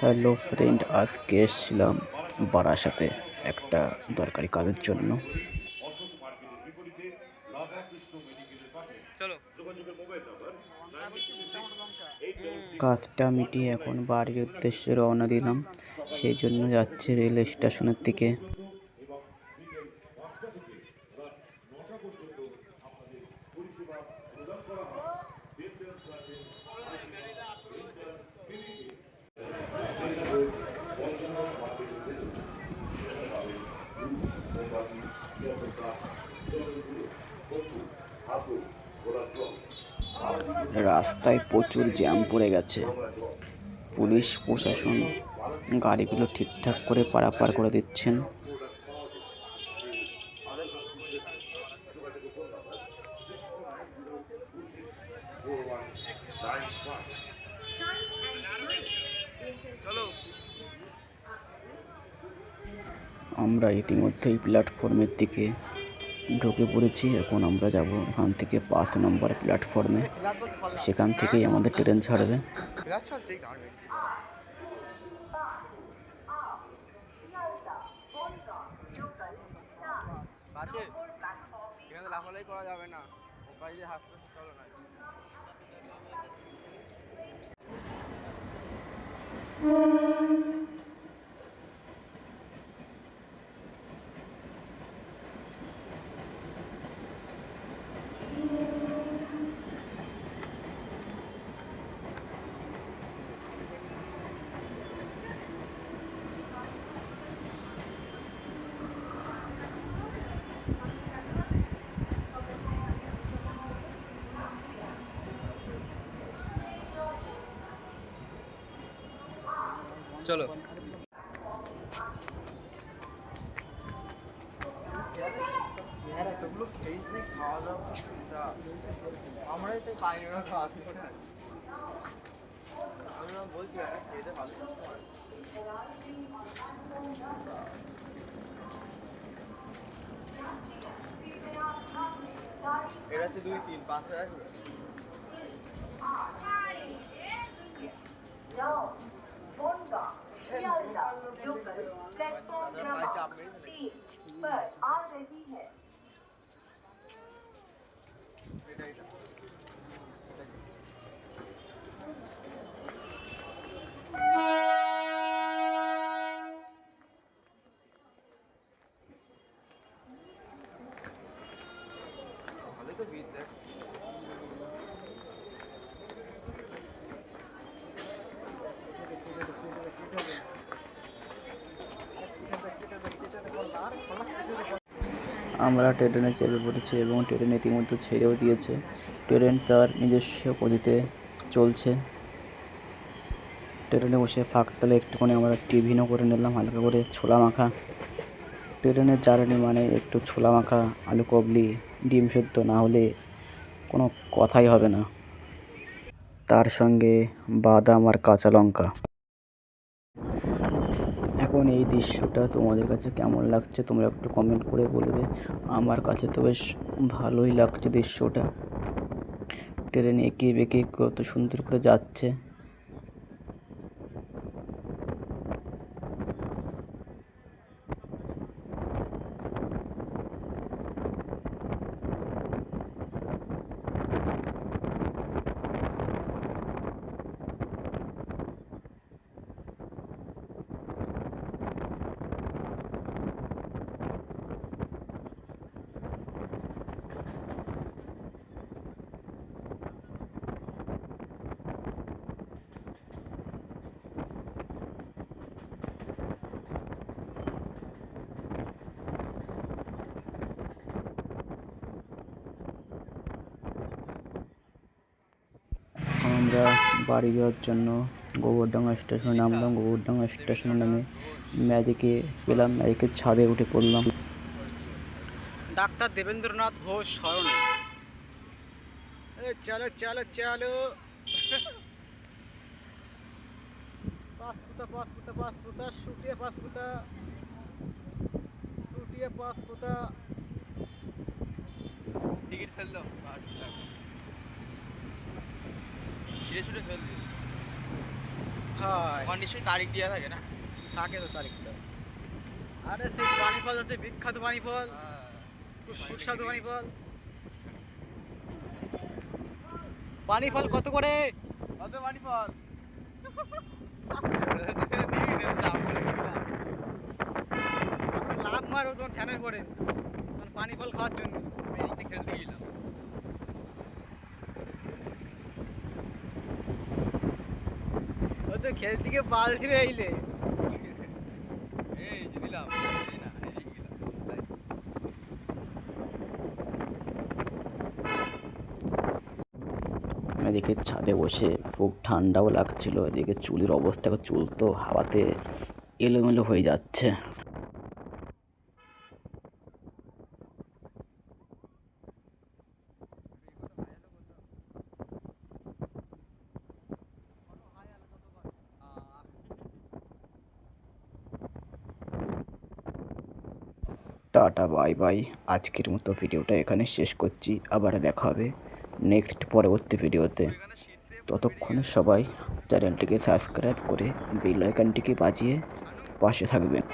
Hello friend আজকে এসেছিলাম বারাসাতে একটা দরকারি কাজের জন্য। কাজটা মিটিয়ে এখন বাড়ির উদ্দেশ্যে রওনা দিলাম। সেই জন্য যাচ্ছি রেল স্টেশনের দিকে। রাস্তায় প্রচুর জ্যাম পড়ে গেছে। পুলিশ, প্রশাসন গাড়িগুলো ঠিকঠাক করে পারাপার করে দিচ্ছেন। আমরা ইতিমধ্যেই প্ল্যাটফর্মের দিকে ঢুকে পড়েছি। এখন আমরা যাব ওখান থেকে পাঁচ নম্বর প্ল্যাটফর্মে সেখান থেকেই আমাদের ট্রেন ছাড়বে। করা যাবে না চলো। আমরাই তো পাই না খাওয়া আমি বলছি খেতে ভালো এটা হচ্ছে দুই তিন, পাঁচ হাজার। তো ভিড় আমরা ট্রেনে চেপে পড়েছি এবং ট্রেন ইতিমধ্যে ছেড়েও দিয়েছে। ট্রেন তার নিজস্ব গতিতে চলছে। ট্রেনে বসে ফাঁক ফাঁকতলে একটুখানি আমরা টিফিনও করে নিলাম, হালকা করে ছোলা মাখা ট্রেনের জার্নি মানে একটু ছোলা মাখা আলু কবলি ডিম সেদ্ধ, না হলে কোনো কথাই হবে না। তার সঙ্গে বাদাম আর কাঁচা লঙ্কা। এখন এই দৃশ্যটা তোমাদের কাছে কেমন লাগছে তোমরা একটু কমেন্ট করে বলবে। আমার কাছে তো বেশ ভালোই লাগছে দৃশ্যটা। ট্রেন এঁকে বেঁকে কত সুন্দর করে যাচ্ছে এখন আমরা বাড়ি যাওয়ার জন্য গোবরডাঙ্গা স্টেশনে নামলাম। গোবরডাঙ্গা স্টেশনে নামে ম্যাজিকে পেলাম ম্যাজিকের ছাদে উঠে পড়লাম। ডাক্তার দেবেন্দ্রনাথ ঘোষ স্মরণে। চলো চলো চলো। পাসপুতা পাসপুতা পাসপুতা শুটিয়ে পাসপুতা শুটিয়ে পাসপুতা টিকিট ফেলল। ছিঁড়ে ছুটে ফেল দিল হয় নিশ্চয়ই তারিখ দেওয়া থাকে না? থাকে তো তারিখটা আরে সেই পানি ফল হচ্ছে বিখ্যাত পানি ফল খুব সুস্বাদু পানি ফল পানি ফল কত করে? কত পানি ফল লাভ মারো তোমার ফ্যানের পরে তোমার পানি ফল খাওয়ার জন্য খেলতে গেলাম। পাল ছিঁড়ে আইলে। এই যে দিলাম। এদিকে এদিকে ছাদে বসে খুব ঠান্ডাও লাগছিল এদিকে চুলের অবস্থা চুল তো হাওয়াতে এলোমেলো হয়ে যাচ্ছে। টাটা, বাই বাই। আজকের মতো ভিডিওটা এখানে শেষ করছি। আবার দেখা হবে নেক্সট পরবর্তী ভিডিওতে। ততক্ষণ সবাই চ্যানেলটিকে সাবস্ক্রাইব করে বেল আইকনটিকে বাজিয়ে পাশে থাকবেন।